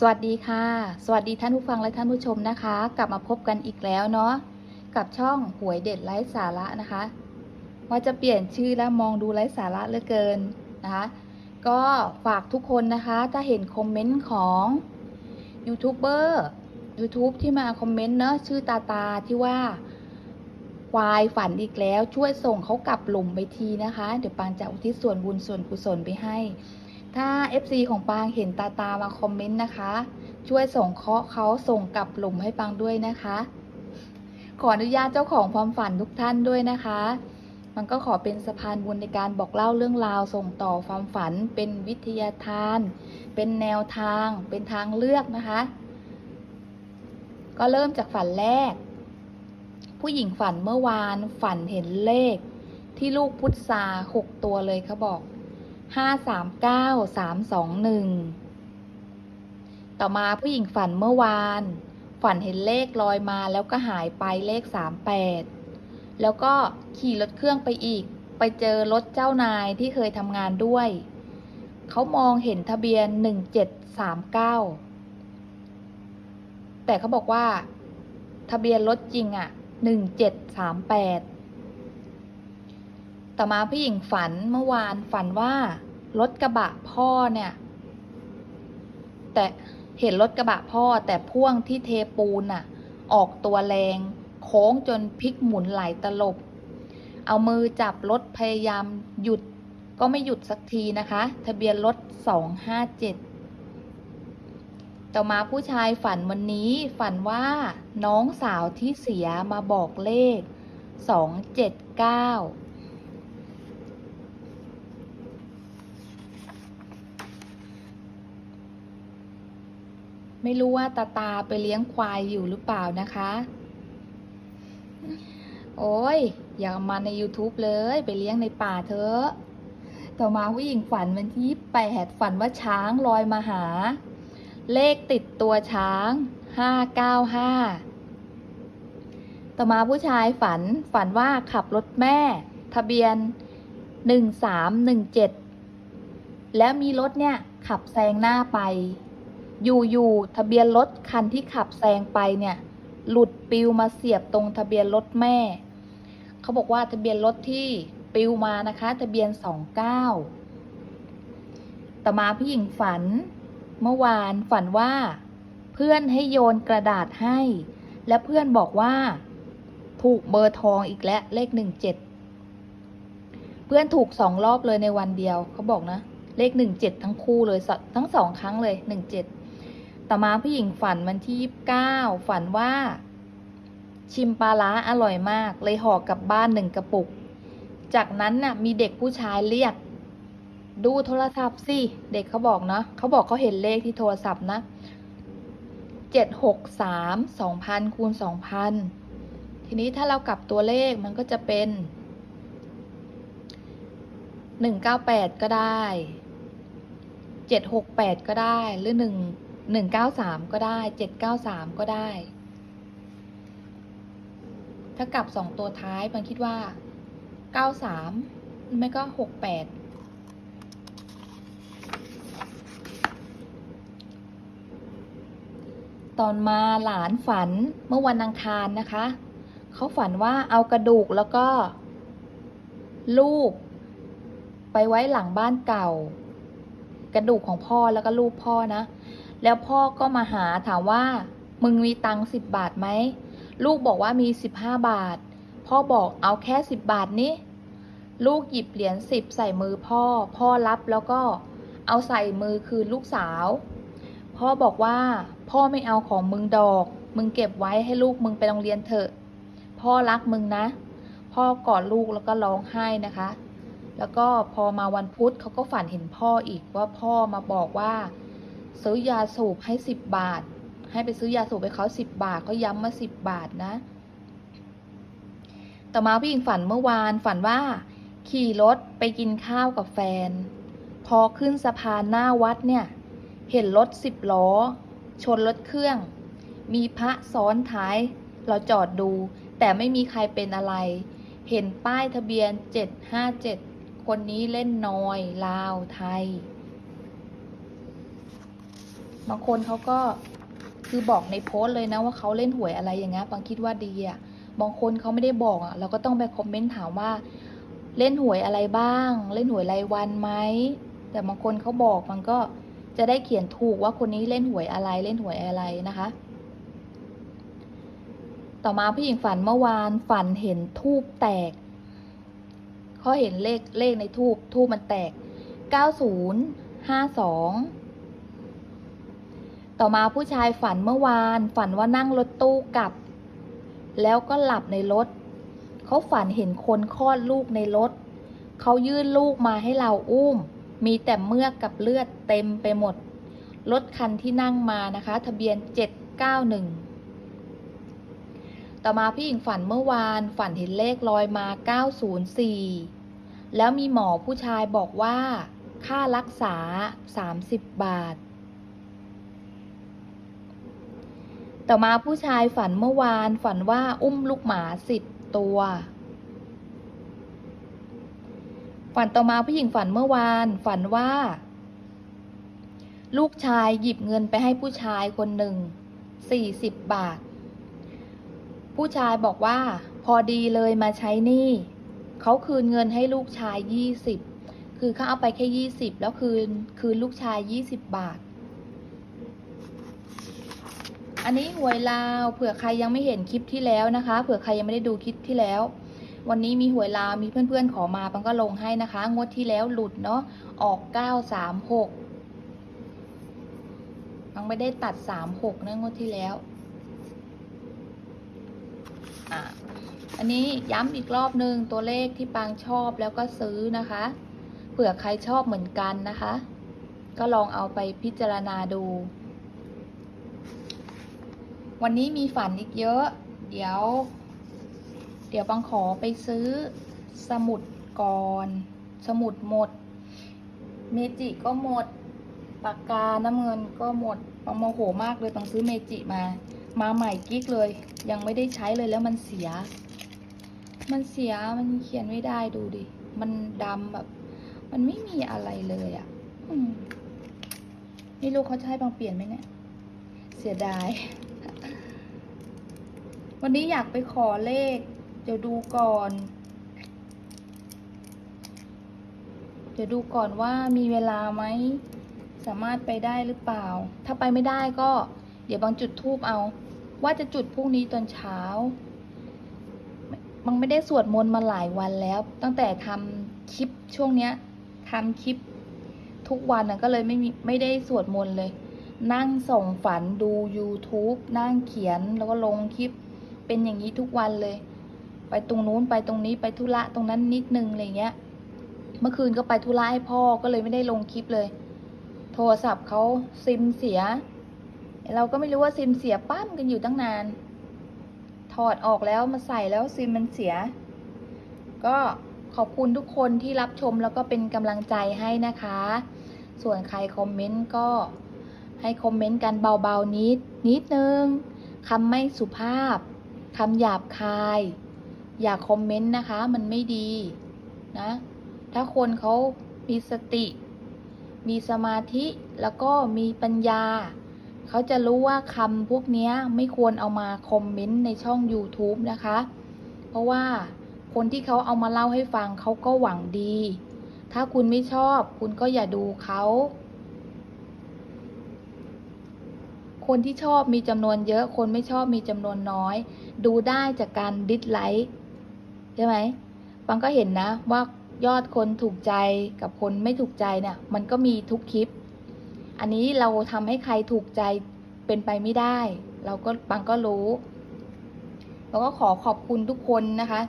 สวัสดีค่ะ สวัสดีท่านผู้ฟังและท่านผู้ชมนะคะ กลับมาพบกันอีกแล้วเนาะกับช่องหวยเด็ดไร้สาระนะคะว่าจะเปลี่ยนชื่อแล้วมองดูไร้สาระเหลือเกินนะคะก็ฝากทุกคนนะคะถ้าเห็นคอมเมนต์ของยูทูบเบอร์ YouTube ที่มาคอมเมนต์เนาะชื่อตาตาที่ว่าควายฝันอีกแล้วช่วยส่งเขากลับหลุมไปทีนะคะ เดี๋ยวปางจะอุทิศส่วนบุญส่วนกุศลไปให้ ถ้า FC ของปางเห็นตาตามาคอมเมนต์นะคะ ช่วยส่งเคาะเขาส่งกลับหลุมให้ปางด้วยนะคะ ขออนุญาตเจ้าของความฝันทุกท่านด้วยนะคะ มันก็ขอเป็นสะพานบุญในการบอกเล่าเรื่องราวส่งต่อความฝัน เป็นวิทยาทาน เป็นแนวทาง เป็นทางเลือกนะคะ ก็เริ่มจากฝันแรก ผู้หญิงฝันเมื่อวานฝันเห็นเลข ที่ลูกพุทธาหกตัวเลยเขาบอก ห้าสามเก้าสามสองหนึ่งต่อมาผู้หญิงฝันเมื่อวาน ฝันเห็นเลขลอยมาแล้วก็หายไปเลขสามแปดแล้วก็ขี่รถเครื่องไปอีก ไปเจอรถเจ้านายที่เคยทำงานด้วย เขามองเห็นทะเบียนหนึ่งเจ็ดสามเก้าแต่เขาบอกว่า ทะเบียนรถจริงอะ่ะหนึ่งเจ็ดสามแปด ต่อมาผู้หญิงฝันเมื่อวานฝันว่ารถกระบะพ่อเนี่ย แต่เห็นรถกระบะพ่อแต่พ่วงที่เทปูนอะออกตัวแรง โค้งจนพลิกหมุนหลายตลบ เอามือจับรถพยายามหยุดก็ไม่หยุดสักทีนะคะ ทะเบียนรถ 257 ต่อมาผู้ชายฝันวันนี้ฝันว่าน้องสาวที่เสียมาบอกเลข 279 ไม่รู้ว่าตาตาไปเลี้ยงควายอยู่หรือเปล่านะคะ โอ้ย อย่ามาใน YouTube เลยไปเลี้ยงในป่าเถอะ ต่อมาผู้หญิงฝันวันที่แปดฝันว่าช้างลอยมาหา เลขติดตัวช้างห้าเก้าห้าต่อมาผู้ชายฝันฝันว่าขับรถแม่ ทะเบียนหนึ่งสามหนึ่งเจ็ดแล้วมีรถเนี่ยขับแซงหน้าไป อยู่ๆทะเบียนรถคันที่ขับแซงไปเนี่ย หลุดปิวมาเสียบตรงทะเบียนรถแม่ เขาบอกว่าทะเบียนรถที่ปิวมานะคะ ทะเบียนสองเก้าต่อมาพี่หญิงฝัน เมื่อวานฝันว่า เพื่อนให้โยนกระดาษให้ และเพื่อนบอกว่า ถูกเบอร์ทองอีกแล้วเลขหนึ่งเจ็ดเพื่อนถูกสองรอบเลยในวันเดียวเขาบอกนะ เลขหนึ่งเจ็ดทั้งคู่เลยสทั้งสองครั้งเลยหนึ่งเจ็ด ต่อมาผู้หญิงฝันวันที่เก้าฝันว่า ชิมปลาร้าอร่อยมาก เลยห่อกลับบ้านหนึ่งกระปุก จากนั้นน่ะ มีเด็กผู้ชายเรียก ดูโทรศัพท์สิ เด็กเขาบอกเนาะเขาบอกเขาเห็นเลขที่โทรศัพท์นะเจ็ดหกสามสองพันคูณสองพันทีนี้ถ้าเรากลับตัวเลขมันก็จะเป็นหนึ่งเก้าแปดก็ได้เจ็ดหกแปดก็ได้หรือหนึ่ง หนึ่งเก้าสามก็ได้เจ็ดเก้าสามก็ได้ ถ้ากลับสองตัวท้ายมันคิดว่าเก้าสามไม่ก็หกแปดตอนมาหลานฝันเมื่อวันอังคารนะคะ เขาฝันว่าเอากระดูกแล้วก็รูปไปไว้หลังบ้านเก่า กระดูกของพ่อแล้วก็รูปพ่อนะ แล้วพ่อก็มาหาถามว่า มึงมีตังค์สิบบาทไหม ลูกบอกว่ามีสิบห้าบาท พ่อบอกเอาแค่สิบบาทนี้ ลูกหยิบเหรียญสิบใส่มือพ่อ พ่อรับแล้วก็เอาใส่มือคืนลูกสาว พ่อบอกว่า พ่อไม่เอาของมึงดอก มึงเก็บไว้ให้ลูกมึงไปโรงเรียนเถอะ พ่อรักมึงนะ พ่อกอดลูกแล้วก็ร้องไห้นะคะ แล้วก็พอมาวันพุธเขาก็ฝันเห็นพ่ออีกว่าพ่อมาบอกว่า ซื้อยาสูบให้สิบบาท ให้ไปซื้อยาสูบให้เขาสิบบาทเขาย้ำมาสิบบาทนะ ต่อมาผู้หญิงฝันเมื่อวานฝันว่า ขี่รถไปกินข้าวกับแฟน พอขึ้นสะพานหน้าวัดเนี่ย เห็นรถสิบล้อ ชนรถเครื่อง มีพระซ้อนท้าย เราจอดดู แต่ไม่มีใครเป็นอะไร เห็นป้ายทะเบียน 757 คนนี้เล่นนอย ลาวไทย บางคนเขาก็คือบอกในโพสต์เลยนะว่าเขาเล่นหวยอะไรอย่างเงี้ยบางคิดว่าดีอะบางคนเขาไม่ได้บอกอะเราก็ต้องไปคอมเมนต์ถามว่าเล่นหวยอะไรบ้าง เล่นหวยรายวันไหมแต่บางคนเขาบอกมันก็จะได้เขียนถูกว่าคนนี้เล่นหวยอะไรเล่นหวยอะไรนะคะ ต่อมาผู้หญิงฝันเมื่อวานฝันเห็นทูบแตกเขาเห็นเลขเลขในทูบทูบมันแตก 9052 ต่อมาผู้ชายฝันเมื่อวาน ฝันว่านั่งรถตู้กลับ แล้วก็หลับในรถ เขาฝันเห็นคนคลอดลูกในรถ เขายื่นลูกมาให้เราอุ้ม มีแต่เมือกกับเลือดเต็มไปหมด รถคันที่นั่งมานะคะ ทะเบียน 791 ต่อมาพี่หญิงฝันเมื่อวาน ฝันเห็นเลขลอยมา 904 แล้วมีหมอผู้ชายบอกว่า ค่ารักษา 30 บาท ต่อมาผู้ชายฝันเมื่อวานฝันว่าอุ้มลูกหมาสิบตัว ฝันต่อมาผู้หญิงฝันเมื่อวาน ฝันว่า ลูกชายหยิบเงินไปให้ผู้ชายคนหนึ่งสี่สิบบาท ผู้ชายบอกว่า พอดีเลยมาใช้หนี้เขาคืนเงินให้ลูกชายยี่สิบคือเขาเอาไปแค่ยี่สิบแล้วคืนคืนลูกชายยี่สิบบาท อันนี้หวยลาวเผื่อใครยังไม่เห็นคลิปที่แล้วนะคะ เผื่อใครยังไม่ได้ดูคลิปที่แล้ว วันนี้มีหวยลาวมีเพื่อนๆขอมาปังก็ลงให้นะคะ งวดที่แล้วหลุดเนาะออกเก้าสามหกปังไม่ได้ตัดสามหกนะงวดที่แล้วอะอันนี้ย้ำอีกรอบหนึ่งตัวเลขที่ปังชอบแล้วก็ซื้อนะคะ เผื่อใครชอบเหมือนกันนะคะ ก็ลองเอาไปพิจารณาดู วันนี้มีฝันอีกเยอะ เดี๋ยว เดี๋ยวบังขอไปซื้อสมุดก่อน สมุดหมด เมจิก็หมด ปากกาน้ำเงินก็หมดบังโมโหมากเลยต้องซื้อเมจิมา มาใหม่กิ๊กเลย ยังไม่ได้ใช้เลยแล้วมันเสีย มันเสียมันเขียนไม่ได้ดูดิ มันดำแบบ มันไม่มีอะไรเลยอะ่ะอืมนี่ลูกเขาจะให้บังเปลี่ยนไหมเนี่ย เสียดาย วันนี้อยากไปขอเลข เดี๋ยวดูก่อน เดี๋ยวดูก่อนว่ามีเวลาไหม สามารถไปได้หรือเปล่า ถ้าไปไม่ได้ก็ เดี๋ยวบางจุดทูบเอา ว่าจะจุดพรุ่งนี้ตอนเช้าบางไม่ได้สวดมนต์มาหลายวันแล้ว ตั้งแต่ทำคลิปช่วงเนี้ยทำคลิปทุกวันนะก็เลยไม่มีไม่ได้สวดมนต์เลย นั่งส่งฝันดู YouTube นั่งเขียนแล้วก็ลงคลิป เป็นอย่างนี้ทุกวันเลย ไปตรงนู้นไปตรงนี้ไปธุระตรงนั้นนิดนึงอะไรเงี้ย เมื่อคืนก็ไปธุระให้พ่อก็เลยไม่ได้ลงคลิปเลย โทรศัพท์เขาซิมเสีย เราก็ไม่รู้ว่าซิมเสียปั้มกันอยู่ตั้งนาน ถอดออกแล้วมาใส่แล้วซิมมันเสีย ก็ขอบคุณทุกคนที่รับชมแล้วก็เป็นกำลังใจให้นะคะ ส่วนใครคอมเมนต์ก็ให้คอมเมนต์กันเบาๆนิดนิดนึงคำไม่สุภาพ คำหยาบคาย อย่าคอมเมนต์นะคะ มันไม่ดีนะ ถ้าคนเขามีสติ มีสมาธิแล้วก็มีปัญญา เขาจะรู้ว่าคำพวกนี้ไม่ควรเอามาคอมเมนต์ในช่อง YouTube นะคะ เพราะว่าคนที่เขาเอามาเล่าให้ฟังเขาก็หวังดี ถ้าคุณไม่ชอบ คุณก็อย่าดูเขาคนที่ชอบมีจำนวนเยอะ คนไม่ชอบมีจำนวนน้อย ดูได้จากการดิสไลค์ใช่ไหมปังก็เห็นนะว่ายอดคนถูกใจกับคนไม่ถูกใจเนี่ย มันก็มีทุกคลิป อันนี้เราทำให้ใครถูกใจเป็นไปไม่ได้ เราก็ปังก็รู้แล้วก็ขอขอบคุณทุกคนนะคะ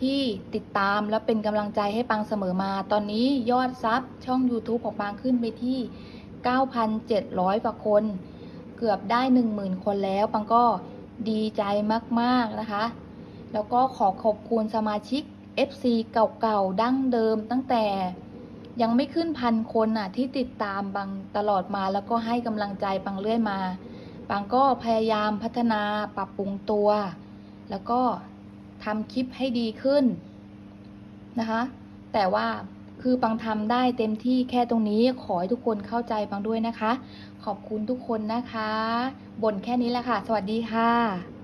ที่ติดตามและเป็นกำลังใจให้ปังเสมอมา ตอนนี้ยอดซับช่อง YouTube ของปังขึ้นไปที่ 9,700กว่าคน เกือบได้ 10,000 คนแล้วปังก็ ดีใจมากๆนะคะ แล้วก็ขอขอบคุณสมาชิก FC เก่าๆ ดั้งเดิมตั้งแต่ยังไม่ขึ้นพันคนน่ะที่ติดตามปังตลอดมาแล้วก็ให้กำลังใจปังเรื่อยมาปังก็พยายามพัฒนาปรับปรุงตัว แล้วก็ทำคลิปให้ดีขึ้นนะคะ แต่ว่า คือปังทำได้เต็มที่แค่ตรงนี้ขอให้ทุกคนเข้าใจปังด้วยนะคะ ขอบคุณทุกคนนะคะ บ่นแค่นี้แหละค่ะ สวัสดีค่ะ